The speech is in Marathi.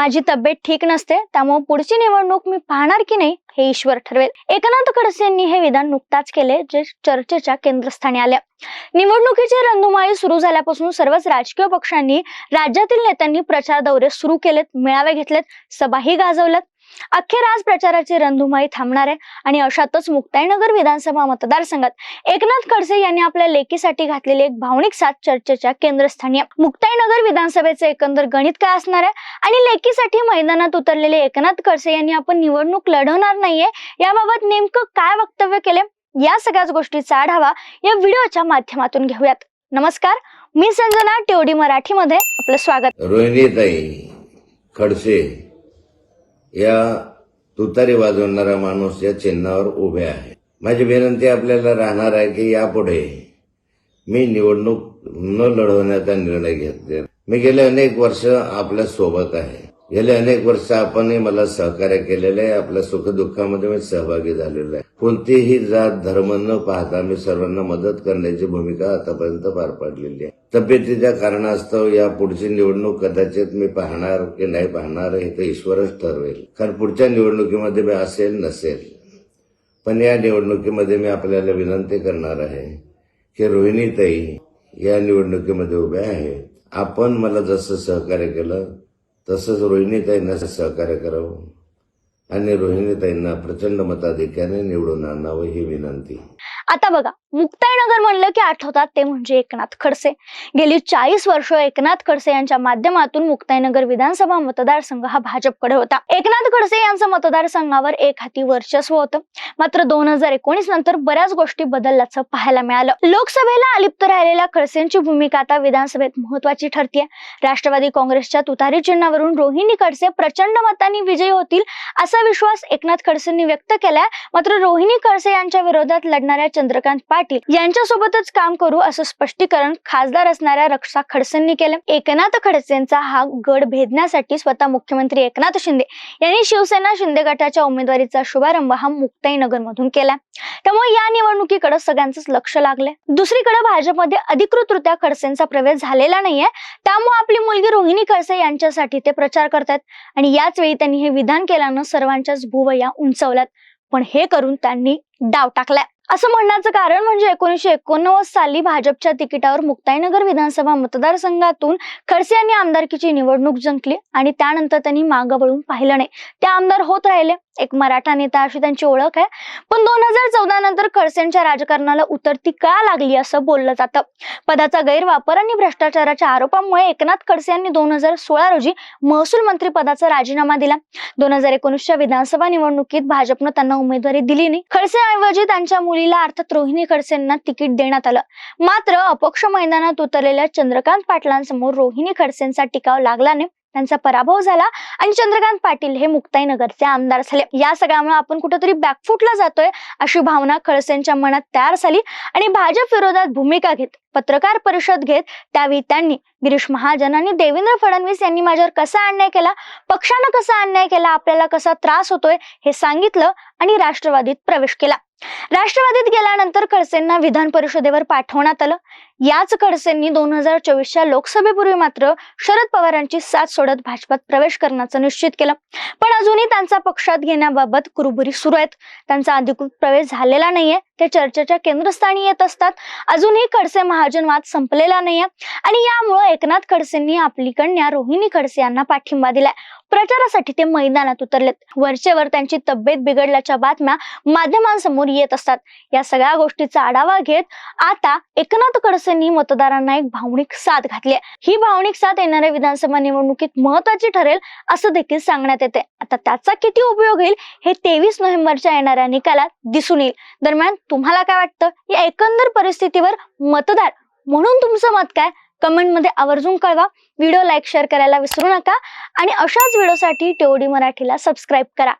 माझी तब्येत ठीक नसते त्यामुळे पुढची निवडणूक मी पाहणार की नाही हे ईश्वर ठरवेल. एकनाथ खडसे यांनी हे विधान नुकताच केले जे चर्चेच्या केंद्रस्थानी आले निवडणुकीची रणधुमाळी सुरू झाल्यापासून सर्वच राजकीय पक्षांनी राज्यातील नेत्यांनी प्रचार दौरे सुरू केलेत मेळावे घेतलेत सभाही गाजवल्यात अखेर आज प्रचाराची रणधुमाई थांबणार आहे आणि अशातच मुक्ताईनगर विधानसभा मतदारसंघात एकनाथ खडसे यांनी आपल्या लेकीसाठी घातलेली एक भावनिक साथ चर्चेच्या केंद्रस्थानी मुक्ताईनगर विधानसभेचे एकंदर गणित काय असणार आहे? आणि लेकीसाठी मैदानात उतरलेले एकनाथ खडसे यांनी आपण निवडणूक लढवणार नाहीये याबाबत नेमकं काय वक्तव्य केले या सगळ्याच गोष्टीचा आढावा या व्हिडिओच्या माध्यमातून घेऊयात. नमस्कार मी संजना टेवडी मराठीमध्ये. आपलं स्वागत. रोहिणीताई खडसे या तुतारी वाजवणारा माणूस या चिन्हावर उभे आहे. माझी विनंती आपल्याला राहणार आहे की यापुढे मी निवडणूक न लढवण्याचा निर्णय घेतले मी गेले अनेक वर्ष आपल्यासोबत आहे. गेले अनेक वर्ष आपणही मला सहकार्य केलेले आहे. आपल्या सुखदुःखामध्ये मी सहभागी झालेलो आहे. कोणतीही जात धर्म न पाहता मी सर्वांना मदत करण्याची भूमिका आतापर्यंत पार पाडलेली आहे. तब्येतीच्या कारणास्तव या पुढची निवडणूक कदाचित मी पाहणार की नाही पाहणार हे तर ईश्वरच ठरवेल. कारण पुढच्या निवडणुकीमध्ये मी असेल नसेल. पण या निवडणुकीमध्ये मी आपल्याला विनंती करणार आहे की रोहिणीताई या निवडणुकीमध्ये उभ्या आहेत. आपण मला जसं सहकार्य केलं तसंच रोहिणीताईंना सहकार्य करावं. आणि रोहिणीताईंना प्रचंड मताधिक्याने निवडून आणावं ही विनंती. आता बघा मुक्ताईनगर म्हणलं की आठवतात ते म्हणजे एकनाथ खडसे. गेली चाळीस वर्ष एकनाथ खडसे यांच्या माध्यमातून मुक्ताईनगर विधानसभा मतदारसंघ हा भाजपकडे होता. एकनाथ खडसे यांचं मतदारसंघावर एक हाती वर्चस्व होतं. मात्र दोन हजार एकोणीस नंतर बऱ्याच गोष्टी बदलल्याचं पाहायला मिळालं. लोकसभेला अलिप्त राहिलेल्या खडसेंची भूमिका आता विधानसभेत महत्वाची ठरतीये. राष्ट्रवादी काँग्रेसच्या तुतारी चिन्हावरून रोहिणी खडसे प्रचंड मतांनी विजयी होतील असा विश्वास एकनाथ खडसेंनी व्यक्त केलाय. मात्र रोहिणी खडसे यांच्या विरोधात लढणाऱ्या चंद्रकांत पाटील यांच्यासोबतच काम करू असं स्पष्टीकरण खासदार असणाऱ्या रक्षा खडसेंनी केलं. एकनाथ खडसेंचा हा गड भेदण्यासाठी स्वतः मुख्यमंत्री एकनाथ शिंदे यांनी शिवसेना शिंदे गटाच्या उमेदवारीचा शुभारंभ हा मुक्ताईनगर मधून केला. त्यामुळे या निवडणुकीकडे सगळ्यांचंच लक्ष लागलंय. दुसरीकडे भाजपमध्ये अधिकृतरित्या खडसेंचा प्रवेश झालेला नाहीये. त्यामुळे आपली मुलगी रोहिणी खडसे यांच्यासाठी ते प्रचार करतात आणि याच वेळी त्यांनी हे विधान केल्यानं सर्वांच्याच भुवया उंचवल्यात. पण हे करून त्यांनी डाव टाकलाय. असं म्हणण्याचं कारण म्हणजे एकोणीशे एकोणनव्वद साली भाजपच्या तिकिटावर मुक्ताईनगर विधानसभा मतदारसंघातून खडसे यांनी आमदारकीची निवडणूक जिंकली आणि त्यानंतर त्यांनी मागं वळून पाहिलं नाही. ते आमदार होत राहिले. एक मराठा नेता अशी त्यांची ओळख आहे. पण दोन हजार चौदा नंतर खडसेंच्या राजकारणाला उतरती का लागली असं बोललं जातं. पदाचा गैरवापर आणि भ्रष्टाचाराच्या आरोपामुळे एकनाथ खडसे यांनी दोन हजार सोळा रोजी महसूल मंत्री पदाचा राजीनामा दिला. दोन हजार एकोणीसच्या विधानसभा निवडणुकीत भाजपनं त्यांना उमेदवारी दिली नाही. खडसेऐवजी त्यांच्या मुलीला अर्थात रोहिणी खडसेंना तिकीट देण्यात आलं. मात्र अपक्ष मैदानात उतरलेल्या चंद्रकांत पाटलांसमोर रोहिणी खडसेंचा टिकाव लागला नाही. त्यांचा पराभव झाला आणि चंद्रकांत पाटील हे मुक्ताईनगरचे आमदार झाले. या सगळ्यामुळे आपण कुठेतरी बॅकफुटला जातोय अशी भावना खडसेंच्या मनात तयार झाली आणि भाजप विरोधात भूमिका घेत पत्रकार परिषद घेत त्यावेळी त्यांनी गिरीश महाजन आणि देवेंद्र फडणवीस यांनी माझ्यावर कसा अन्याय केला? पक्षानं कसा अन्याय केला? आपल्याला कसा त्रास होतोय? हे सांगितलं आणि राष्ट्रवादीत प्रवेश केला. राष्ट्रवादीत गेल्यानंतर खडसेंना विधान परिषदेवर पाठवण्यात आलं. याच खडसेंनी दोन हजार चोवीसच्या लोकसभेपूर्वी मात्र शरद पवारांची साथ सोडत भाजपात प्रवेश करण्याचं निश्चित केलं. पण अजूनही त्यांचा पक्षात घेण्याबाबत कुरुबुरी सुरू आहेत. त्यांचा अधिकृत प्रवेश झालेला नाहीये. ते चर्चेच्या केंद्रस्थानी येत असतात. अजूनही खडसे महाजन वाद संपलेला नाहीये. आणि यामुळे एकनाथ खडसेंनी आपली कन्या रोहिणी खडसे यांना पाठिंबा दिलाय. प्रचारासाठी ते मैदानात उतरलेत. वरचेवर त्यांची तब्येत बिघडल्याच्या बातम्या माध्यमांसमोर येत असतात. या सगळ्या गोष्टीचा आढावा घेत आता एकनाथ खडसेंनी मतदारांना एक भावनिक साथ घातली आहे. ही भावनिक साथ येणाऱ्या विधानसभा निवडणुकीत महत्वाची ठरेल असं देखील सांगण्यात येते. आता त्याचा किती उपयोग होईल हे तेवीस नोव्हेंबरच्या येणाऱ्या निकालात दिसून येईल. दरम्यान तुम्हाला काय वाटतं? या एकंदर परिस्थितीवर मतदार म्हणून तुमचं मत काय? कमेंटमध्ये आवर्जून कळवा. व्हिडिओ लाईक शेअर करायला विसरू नका. आणि अशाच व्हिडिओसाठी टेओडी मराठीला सबस्क्राईब करा.